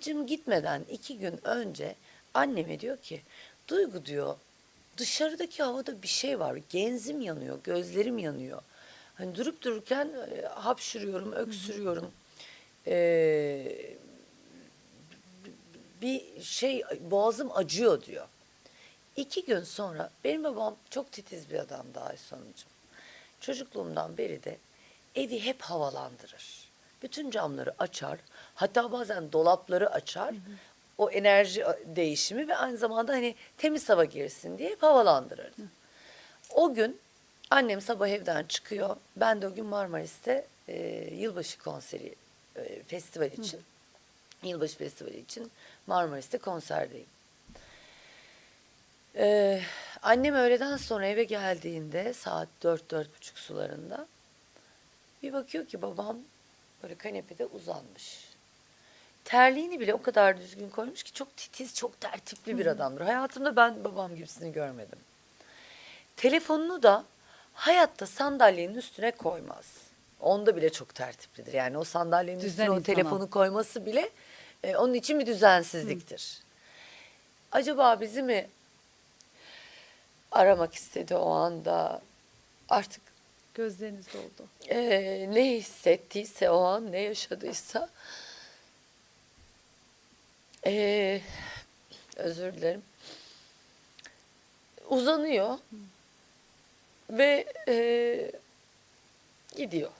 Babacığım gitmeden iki gün önce anneme diyor ki Duygu diyor dışarıdaki havada bir şey var. Genzim yanıyor, gözlerim yanıyor. Hani durup dururken e, hapşırıyorum, öksürüyorum. Ee, bir şey boğazım acıyor diyor. İki gün sonra benim babam çok titiz bir adamdı Aysun Hanımcığım. Çocukluğumdan beri de evi hep havalandırır. Bütün camları açar. Hatta bazen dolapları açar. O enerji değişimi ve aynı zamanda hani temiz hava girsin diye havalandırırdı. O gün annem sabah evden çıkıyor. Ben de o gün Marmaris'te e, yılbaşı konseri e, festival için yılbaşı festivali için Marmaris'te konserdeyim. Ee, annem öğleden sonra eve geldiğinde saat dört dört buçuk sularında bir bakıyor ki babam böyle kanepede uzanmış. Terliğini bile o kadar düzgün koymuş ki çok titiz, çok tertipli bir adamdır. Hayatımda ben babam gibisini görmedim. Telefonunu da hayatta sandalyenin üstüne koymaz. Onda bile çok tertiplidir. Yani o sandalyenin Düzen üstüne o insanı. telefonu koyması bile e, onun için bir düzensizliktir. Acaba bizi mi aramak istedi o anda? Artık Gözleriniz doldu. e, ne hissettiyse o an, ne yaşadıysa e, özür dilerim. Uzanıyor ve e, gidiyor.